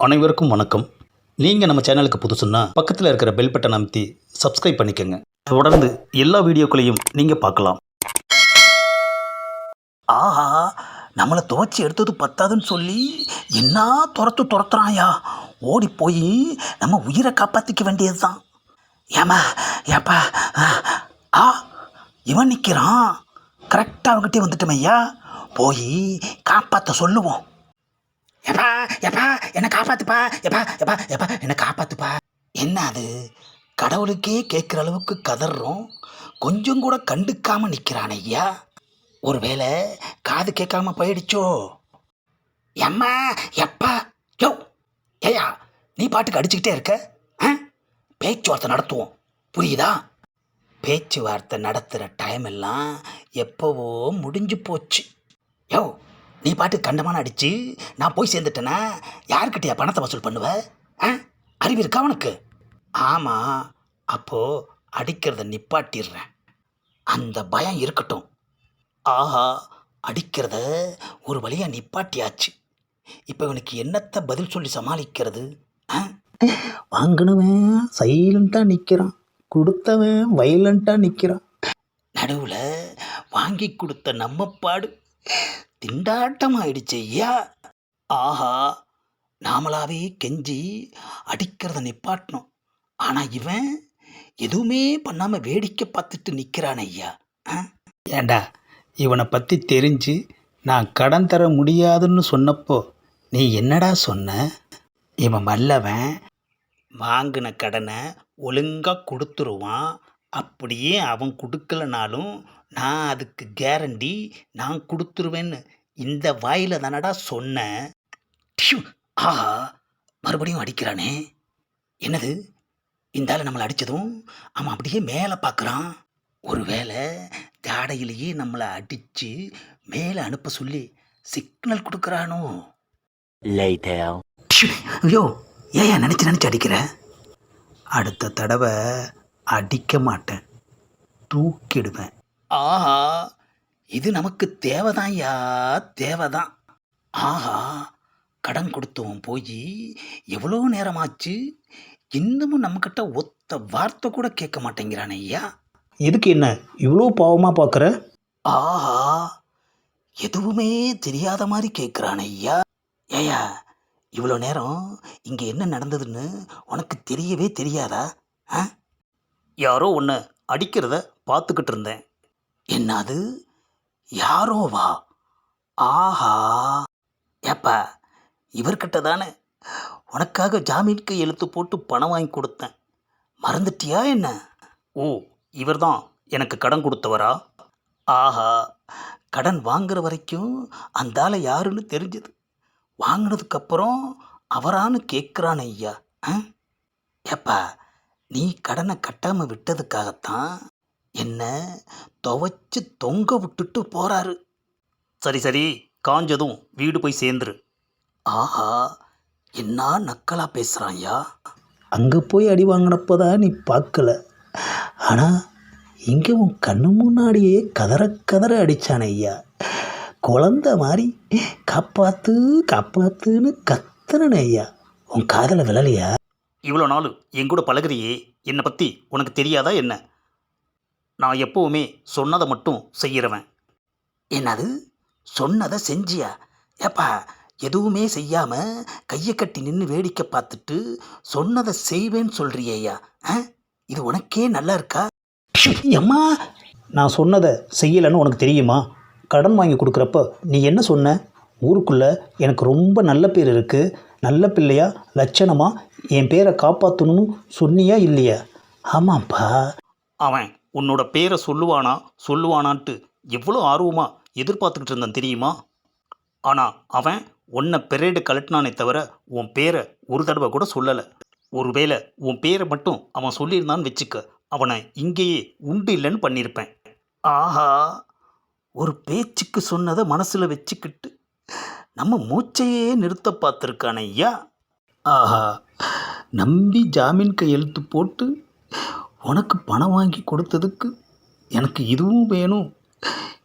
அனைவருக்கும் வணக்கம். நீங்கள் நம்ம சேனலுக்கு புதுசுன்னா பக்கத்தில் இருக்கிற பெல் பட்டன் அமைத்தி சப்ஸ்கிரைப் பண்ணிக்கோங்க. தொடர்ந்து எல்லா வீடியோக்களையும் நீங்கள் பார்க்கலாம். ஆஹா நம்மளை துவச்சி எடுத்தது பத்தாதுன்னு சொல்லி என்ன துரத்து துரத்துறாயா? ஓடி போய் நம்ம உயிரை காப்பாற்றிக்க வேண்டியது தான் ஏமா ஏப்பா ஆ, ஆ இவன் நிற்கிறான் கரெக்டாக அவங்ககிட்டே வந்துட்டோம் ஐயா. போய் காப்பாற்ற சொல்லுவோம். எப்பா எப்பா என்னை காப்பாத்துப்பா எப்பா எப்பா எப்பா என்னை காப்பாத்துப்பா. என்ன அது? கடவுளுக்கே கேட்குற அளவுக்கு கதறோம் கொஞ்சம் கூட கண்டுக்காம நிற்கிறான் ஐயா. ஒருவேளை காது கேட்காம போயிடுச்சோ? எம்மா எப்பா யோ ஏயா நீ பாட்டுக்கு அடிச்சுக்கிட்டே இருக்க? ஆ? பேச்சுவார்த்தை நடத்துவோம். புரியுதா? பேச்சுவார்த்தை நடத்துகிற டைம் எல்லாம் எப்போவோ முடிஞ்சு போச்சு. யோ நீ பாட்டு கண்டமான அடிச்சு நான் போய் சேர்ந்துட்டேன்னா யார்கிட்டயா பணத்தை வசூல் பண்ணுவ? ஆ? அறிவு இருக்கா உனக்கு? ஆமாம் அப்போது அடிக்கிறத நிப்பாட்டிடுறேன். அந்த பயம் இருக்கட்டும். ஆஹா அடிக்கிறத ஒரு வழியாக நிப்பாட்டியாச்சு. இப்போ இவனுக்கு என்னத்தை பதில் சொல்லி சமாளிக்கிறது? ஆ? வாங்கினவன் சைலண்ட்டாக நிற்கிறான் கொடுத்தவன் வைலண்ட்டாக நிற்கிறான் நடுவில் வாங்கி கொடுத்த நம்ம பாடு. திண்டாட்டம் ஆயிடுச்சு ஐயா. ஆஹா நாமளாவே கெஞ்சி அடிக்கிறத நிப்பாட்டணும். ஆனால் இவன் எதுவுமே பண்ணாமல் வேடிக்கை பார்த்துட்டு நிற்கிறான் ஐயா. ஆ? ஏண்டா இவனை பற்றி தெரிஞ்சு நான் கடன் தர முடியாதுன்னு சொன்னப்போ நீ என்னடா சொன்ன? இவன் வல்லவன் வாங்கின கடனை ஒழுங்காக கொடுத்துருவான் அப்படியே அவன் கொடுக்கலனாலும் நான் அதுக்கு கேரண்டி நான் கொடுத்துருவேன்னு இந்த வாயில் தானடா சொன்னேன் டியூ, ஆஹா! மறுபடியும் அடிக்கிறானே. என்னது? இந்த ஆள் நம்மளை அடித்ததும் அவன் அப்படியே மேலே பார்க்குறான் ஒருவேளை ஜாடையிலேயே நம்மளை அடித்து மேலே அனுப்ப சொல்லி சிக்னல் கொடுக்குறானோ? ஐயோ! ஏன் நினச்சி நினச்சி அடிக்கிற? அடுத்த தடவை அடிக்க மாட்டேன் தூக்கிடுவேன். ஆஹா இது நமக்கு தேவைதான்யா தேவைதான். ஆஹா கடன் கொடுத்தவன் போய் எவ்வளோ நேரமாச்சு? இன்னமும் நம்மக்கிட்ட ஒத்த வார்த்தை கூட கேட்க மாட்டேங்கிறானே ஐயா. எதுக்கு என்ன இவ்வளோ பாவமாக பார்க்குற ஆஹா எதுவுமே தெரியாத மாதிரி கேட்குறானே ஐயா. ஏயா இவ்வளோ நேரம் இங்கே என்ன நடந்ததுன்னு உனக்கு தெரியவே தெரியாதா? ஆ? யாரோ ஒன்று அடிக்கிறத பார்த்துக்கிட்டு இருந்தேன். என்னது? யாரோ வா ஆஹா. ஏப்பா இவர்கிட்ட தானே? உனக்காக ஜாமீனுக்கு எழுத்து போட்டு பணம் வாங்கி கொடுத்தேன். மறந்துட்டியா என்ன? ஓ இவர்தான் எனக்கு கடன் கொடுத்தவரா? ஆஹா கடன் வாங்குற வரைக்கும் அந்த ஆளை யாருன்னு தெரிஞ்சது. வாங்கினதுக்கப்புறம் அவரான்னு கேட்குறான் ஐயா ஆ? ஏப்பா நீ கடனை கட்டாமல் விட்டதுக்காகத்தான் என்ன துவைச்சு தொங்க விட்டுட்டு போறாரு. சரி சரி காஞ்சதும் வீடு போய் சேர்ந்துரு. ஆஹா என்ன நக்கலா பேசுகிறான் ஐயா அங்கே போய் அடி வாங்கினப்போதான் நீ பார்க்கல. ஆனால் இங்கே உன் கண்ணு முன்னாடியே கதற கதற அடிச்சானே ஐயா. குழந்த மாதிரி காப்பாத்து காப்பாத்துன்னு கத்துறனே ஐயா. உன் காதல விழலையா? இவ்வளோ நாள் என் கூட பழகுறியே? என்னை பற்றி உனக்கு தெரியாதா என்ன? நான் எப்போவுமே சொன்னதை மட்டும் செய்கிறவன். என்னது? சொன்னதை செஞ்சியா? ஏப்பா எதுவுமே செய்யாமல் கையை கட்டி நின்று வேடிக்கை பார்த்துட்டு சொன்னதை செய்வேன்னு சொல்றியேயா? ஆ? இது உனக்கே நல்லா இருக்கா? அம்மா நான் சொன்னதை செய்யலைன்னு உனக்கு தெரியுமா? கடன் வாங்கி கொடுக்குறப்ப நீ என்ன சொன்ன? ஊருக்குள்ளே எனக்கு ரொம்ப நல்ல பேர் இருக்குது நல்ல பிள்ளையா லட்சணமாக என் பேரை காப்பாற்றணும்னு சொன்னியா இல்லையா? ஆமாம்ப்பா அவன் உன்னோட பேரை சொல்லுவானா சொல்லுவானான்ட்டு எவ்வளோ ஆர்வமாக எதிர்பார்த்துக்கிட்டு இருந்தான் தெரியுமா? ஆனால் அவன் உன்னை பெரேடு கலட்டினானே தவிர உன் பேரை ஒரு தடவை கூட சொல்லலை. ஒருவேளை உன் பேரை மட்டும் அவன் சொல்லியிருந்தான்னு வச்சுக்க அவனை இங்கேயே உண்டு இல்லைன்னு பண்ணியிருப்பேன். ஆஹா ஒரு பேச்சுக்கு சொன்னதை மனசில் வச்சுக்கிட்டு நம்ம மூச்சையே நிறுத்த பார்த்துருக்கான ஐயா. ஆஹா நம்பி ஜாமீன் கையெழுத்து போட்டு உனக்கு பணம் வாங்கி கொடுத்ததுக்கு எனக்கு இதுவும் வேணும்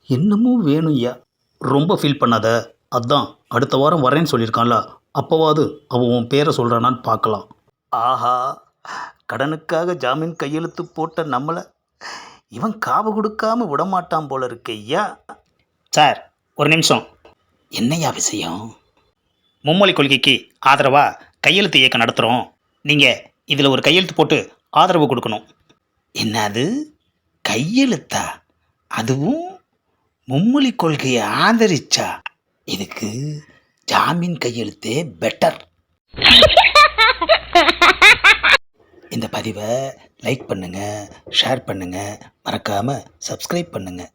என்னமும் வேணும் ஐயா. ரொம்ப ஃபீல் பண்ணாத. அதான் அடுத்த வாரம் வரேன்னு சொல்லியிருக்கான்ல அப்போவாது அவன் உன் பேரை சொல்கிறானான்னு பார்க்கலாம். ஆஹா கடனுக்காக ஜாமீன் கையெழுத்து போட்ட நம்மளை இவன் காவு கொடுக்காம விடமாட்டான் போல இருக்கு ஐயா. சார் ஒரு நிமிஷம். என்னையா விஷயம்? மும்மொழி கொள்கைக்கு ஆதரவாக கையெழுத்து இயக்கம் நடத்துகிறோம் நீங்கள் இதில் ஒரு கையெழுத்து போட்டு ஆதரவு கொடுக்கணும். என்னது? கையெழுத்தா? அதுவும் மும்மொழி கொள்கையை ஆதரிச்சா? இதுக்கு ஜாமீன் கையெழுத்தே பெட்டர் இந்த பதிவை லைக் பண்ணுங்கள் ஷேர் பண்ணுங்கள் மறக்காமல் சப்ஸ்கிரைப் பண்ணுங்கள்